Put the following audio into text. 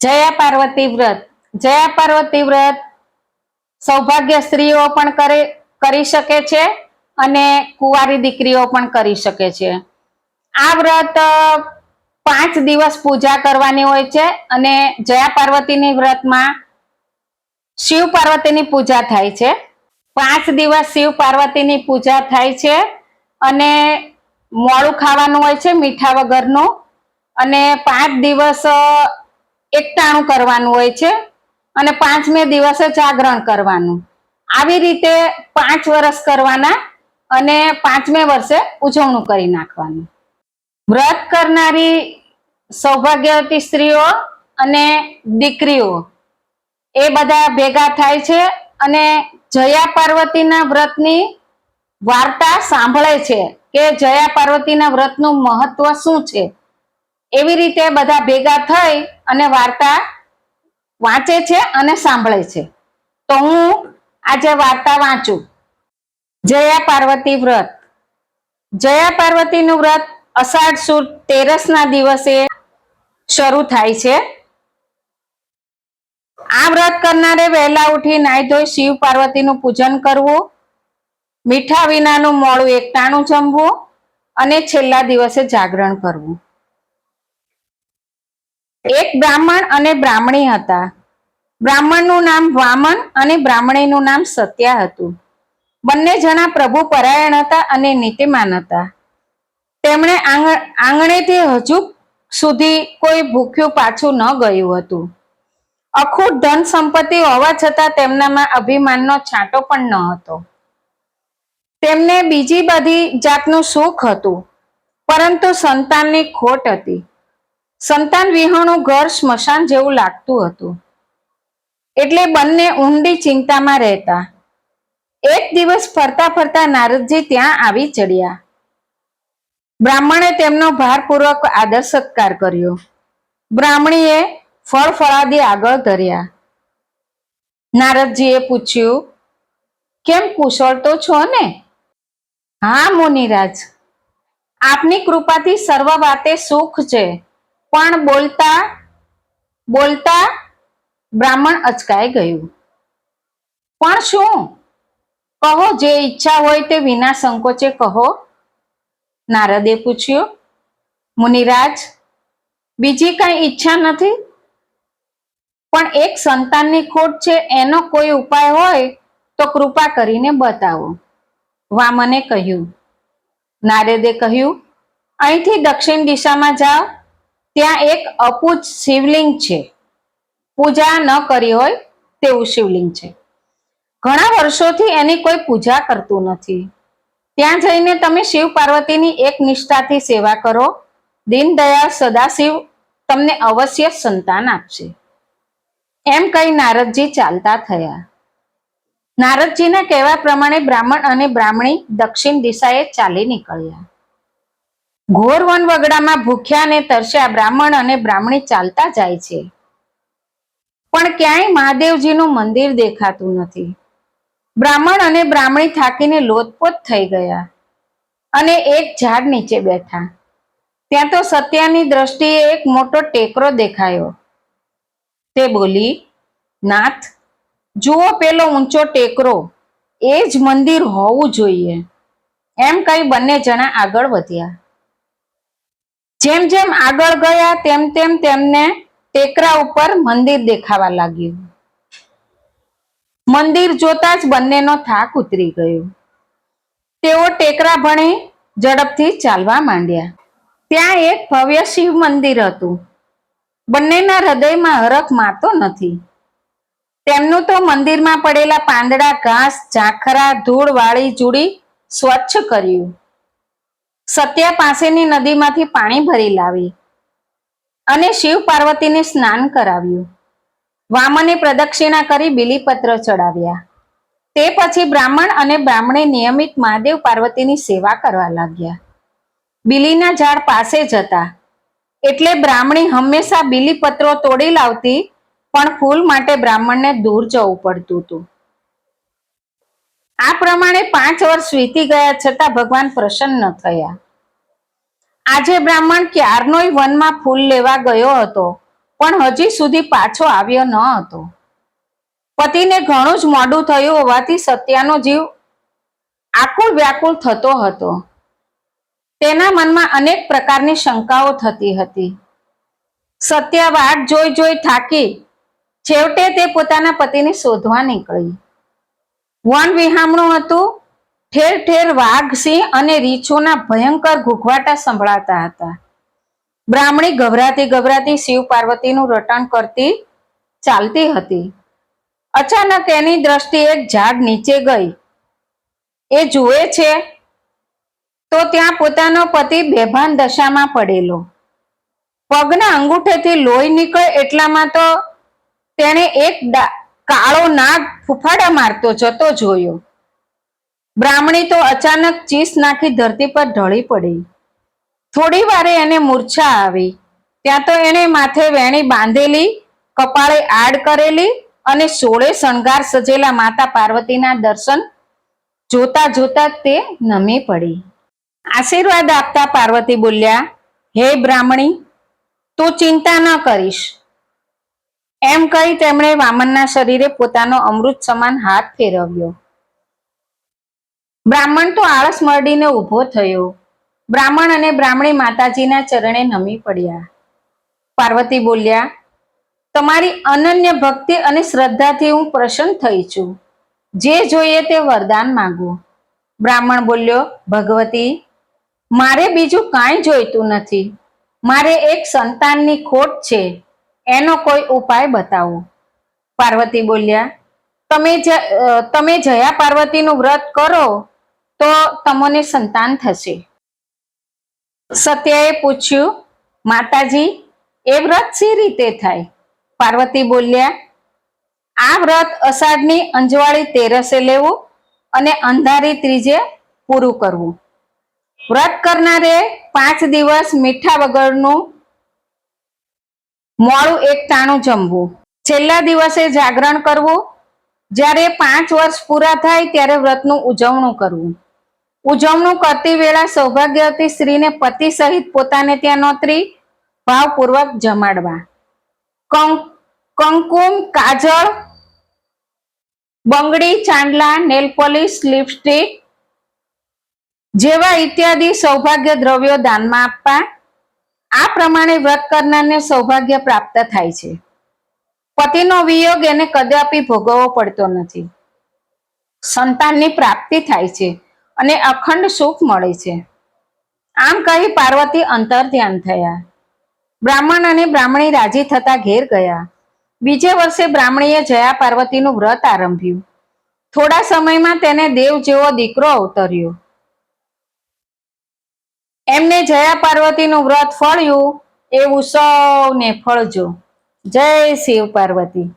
જયા પાર્વતી વ્રત. જયા પાર્વતી વ્રત સૌભાગ્ય સ્ત્રીઓ પણ કરે, કરી શકે છે અને કુંવારી દીકરીઓ પણ કરી શકે છે. આ વ્રત પાંચ દિવસ પૂજા કરવાની હોય છે અને જયા પાર્વતીની વ્રતમાં શિવ પાર્વતીની પૂજા થાય છે. પાંચ દિવસ શિવ પાર્વતીની પૂજા થાય છે અને મોડું ખાવાનું હોય છે મીઠા વગરનું અને પાંચ દિવસ એકટાણું કરવાનું હોય છે અને પાંચમે દિવસે જાગરણ કરવાનું. આવી રીતે પાંચ વર્ષ કરવાના અને પાંચમે વર્ષે ઉજવણું કરી નાખવાનું. વ્રત કરનારી સૌભાગ્યવતી સ્ત્રીઓ અને દીકરીઓ, એ બધા ભેગા થાય છે અને જયા પાર્વતીના વ્રતની વાર્તા સાંભળે છે કે જયા પાર્વતીના વ્રતનું મહત્વ શું છે? એવી રીતે બધા ભેગા થઈ અને વાર્તા વાંચે છે અને સાંભળે છે. તો હું આજે વાર્તા વાંચું. જયા પાર્વતી વ્રત. જયા પાર્વતીનું વ્રત અષાઢ સુદ તેરસના દિવસે શરૂ થાય છે. આ વ્રત કરનારે વહેલા ઉઠી નાઈ ધોઈ શિવ પાર્વતીનું પૂજન કરવું, મીઠા વિનાનું મોડું એકટાણું જમવું અને છેલ્લા દિવસે જાગરણ કરવું. એક બ્રાહ્મણ અને બ્રાહ્મણી હતા. બ્રાહ્મણનું નામ વામન અને બ્રાહ્મણીનું નામ સત્યા હતું. બંને જણા પ્રભુ પરાયણ હતા અને નીતિમાન હતા. તેમણે આંગણેથી હજુ સુધી કોઈ ભૂખ્યું પાછું ન ગયું હતું. અખૂટ ધન સંપત્તિ હોવા છતાં તેમનામાં અભિમાનનો છાંટો પણ ન હતો. તેમને બીજી બધી જાતનું સુખ હતું, પરંતુ સંતાનની ખોટ હતી. સંતાન વિહોણું ઘર સ્મશાન જેવું લાગતું હતું. એટલે બંને ઊંડી ચિંતામાં રહેતા. એક દિવસ ફરતા ફરતા નારદજી ત્યાં આવી ચડ્યા. બ્રાહ્મણે તેમનો ભારપૂર્વક આદર સત્કાર કર્યો. બ્રાહ્મણીએ ફળ ફળાદી આગળ ધર્યા. નારદજીએ પૂછ્યું, કેમ કુશળ તો છો ને? હા, મુનિરાજ. આપની કૃપાથી સર્વ વાતે સુખ છે. પણ બોલતા બોલતા બ્રાહ્મણ અચકાઈ ગયું. પણ શું? કહો જે ઈચ્છા હોય તે વિના સંકોચે કહો. નારદે પૂછ્યું, મુનિરાજ, બીજી કઈ ઈચ્છા નથી? પણ એક સંતાનની ખોટ છે, એનો કોઈ ઉપાય હોય તો કૃપા કરીને બતાવો. વામને કહ્યું. નારદે કહ્યું, અહીંથી દક્ષિણ દિશામાં જાઓ. ત્યાં એક અપૂજ શિવલિંગ છે. પૂજા ન કરી હોય તેવું શિવલિંગ છે. ઘણા વર્ષોથી એની કોઈ પૂજા કરતું નથી. ત્યાં જઈને તમે શિવ પાર્વતીની એક નિષ્ઠાથી સેવા કરો. દીનદયાળ સદાશિવ તમને અવશ્ય સંતાન આપશે. એમ કહી નારદજી ચાલતા થયા. નારદજીના કહેવા પ્રમાણે બ્રાહ્મણ અને બ્રાહ્મણી દક્ષિણ દિશાએ ચાલી નીકળ્યા. ઘોર વન વગડામાં ભૂખ્યા ને તરસ્યા બ્રાહ્મણ અને બ્રાહ્મણી ચાલતા જાય છે. પણ ક્યાંય મહાદેવજીનું મંદિર દેખાતું નથી. બ્રાહ્મણ અને બ્રાહ્મણી થાકીને લોતપોત થઈ ગયા અને એક ઝાડ નીચે બેઠા. ત્યાં તો સત્યાની દ્રષ્ટિએ એક મોટો ટેકરો દેખાયો. તે બોલી, નાથ, જુઓ પેલો ઊંચો ટેકરો. એ જ મંદિર હોવું જોઈએ. એમ કહી બંને જણા આગળ વધ્યા. જેમ જેમ આગળ ગયા, તેમ તેમ તેમને ટેકરા ઉપર મંદિર દેખાવા લાગ્યું. મંદિર જોતા જ બંનેનો થાક ઉતરી ગયો. તેઓ ટેકરા ભણી ઝડપથી ચાલવા માંડ્યા. ત્યાં એક ભવ્ય શિવ મંદિર હતું. બંનેના હૃદયમાં હરખ માતો નથી. તેમનું તો મંદિરમાં પડેલા પાંદડા, ઘાસ, ઝાખરા, ધૂળ, વાળી, જુડી સ્વચ્છ કર્યું. સત્યા પાસેની નદીમાંથી પાણી ભરી લાવી અને શિવ પાર્વતીને સ્નાન કરાવ્યું. વામને પ્રદક્ષિણા કરી બિલીપત્ર ચડાવ્યા. તે પછી બ્રાહ્મણ અને બ્રાહ્મણે નિયમિત મહાદેવ પાર્વતીની સેવા કરવા લાગ્યા. બિલીના ઝાડ પાસે જ હતા એટલે બ્રાહ્મણી હંમેશા બિલીપત્રો તોડી લાવતી, પણ ફૂલ માટે બ્રાહ્મણને દૂર જવું પડતું હતું. આ પ્રમાણે પાંચ વર્ષ વીતી ગયા છતાં ભગવાન પ્રસન્ન થયા. આજે બ્રાહ્મણ ક્યારનોય વનમાં ફૂલ લેવા ગયો હતો, પણ હજી સુધી પાછો આવ્યો ન હતો. પતિને ઘણું જ મોડું થયું હોવાથી સત્યાનો જીવ આકુળ વ્યાકુળ થતો હતો. તેના મનમાં અનેક પ્રકારની શંકાઓ થતી હતી. સત્ય વાટ જોઈ જોઈ થાકી, છેવટે તે પોતાના પતિને શોધવા નીકળી. વન વિહામણું હતું. ઠેર ઠેર વાઘ, સિંહ અને રીછોના ભયંકર ઘૂઘવાટા સંભળાતા હતા. બ્રાહ્મણી ગભરાતી ગભરાતી શિવ પાર્વતીનું રટણ કરતી ચાલતી હતી. અચાનક એની દ્રષ્ટિ એક ઝાડ નીચે ગઈ. એ જુએ છે તો ત્યાં પોતાનો પતિ બેભાન દશામાં પડેલો. પગના અંગૂઠેથી લોહી નીકળે એટલામાં તો તેણે એક કાળો નાગ ફૂફાડા મારતો જતો જોયો. બ્રાહ્મણી તો અચાનક ચીસ નાખી ધરતી પર ઢળી પડી. થોડી વારે એને મૂર્છા આવી. ત્યાં તો એણે માથે વેણી બાંધેલી, કપાળે આડ કરેલી અને સોળે શણગાર સજેલા માતા પાર્વતીના દર્શન જોતા જોતા તે નમી પડી. આશીર્વાદ આપતા પાર્વતી બોલ્યા, હે બ્રાહ્મણી, તું ચિંતા ન કરીશ. એમ કહી તેમણે વામનના શરીરે પોતાનો અમૃત સમાન હાથ ફેરવ્યો. બ્રાહ્મણ તો આળસ મરડીને ઊભો થયો. બ્રાહ્મણ અને બ્રાહ્મણી માતાજીના ચરણે નમી પડ્યા. પાર્વતી બોલ્યા, તમારી અનન્ય ભક્તિ અને શ્રદ્ધાથી હું પ્રસન્ન થઈ છું. જે જોઈએ તે વરદાન માંગો. બ્રાહ્મણ બોલ્યો, ભગવતી, મારે બીજું કાંઈ જોઈતું નથી. મારે એક સંતાનની ખોટ છે. એનો કોઈ ઉપાય બતાવો? પાર્વતી બોલ્યા, તમે તમે જયા પાર્વતીનું વ્રત કરો તો તમને સંતાન થશે. સત્યએ પૂછ્યું, માતાજી, એ વ્રત સી રીતે થાય? પાર્વતી બોલ્યા, આ વ્રત અષાઢની અંજવાળી તેરસે લેવું અને અંધારી ત્રીજે પૂરું કરવું. વ્રત કરનારે પાંચ દિવસ મીઠા વગરનું મોડું એક તાણું જમવું. છેલ્લા દિવસે જાગરણ કરવું. જ્યારે પાંચ વર્ષ પૂરા થાય ત્યારે વ્રતનું ઉજવણું કરવું. ઉજવણું કરતી વેળા સૌભાગ્યવતી સ્ત્રીને પતિ સહિત પોતાને ત્યાં નોતરી ભાવપૂર્વક જમાડવા. કંકુમ, કાજળ, બંગડી, ચાંદલા, નેલ પોલિશ, લિપસ્ટિક જેવા ઇત્યાદિ સૌભાગ્ય દ્રવ્યો દાનમાં આપવા. આ પ્રમાણે વ્રત કરનારને સૌભાગ્ય પ્રાપ્ત થાય છે. પતિનો વિયોગ એને કદાપી ભોગવવો પડતો નથી. સંતાનની પ્રાપ્તિ થાય છે અને અખંડ સુખ મળે છે. આમ કહી પાર્વતી અંતર ધ્યાન થયા. બ્રાહ્મણ અને બ્રાહ્મણી રાજી થતા ઘેર ગયા. બીજે વર્ષે બ્રાહ્મણીએ જયા પાર્વતીનું વ્રત આરંભ્યું. થોડા સમયમાં તેને દેવ જેવો દીકરો અવતર્યો. એમને જયા પાર્વતીનું વ્રત ફળ્યું એવું સૌને ફળજો. જય શિવ પાર્વતી.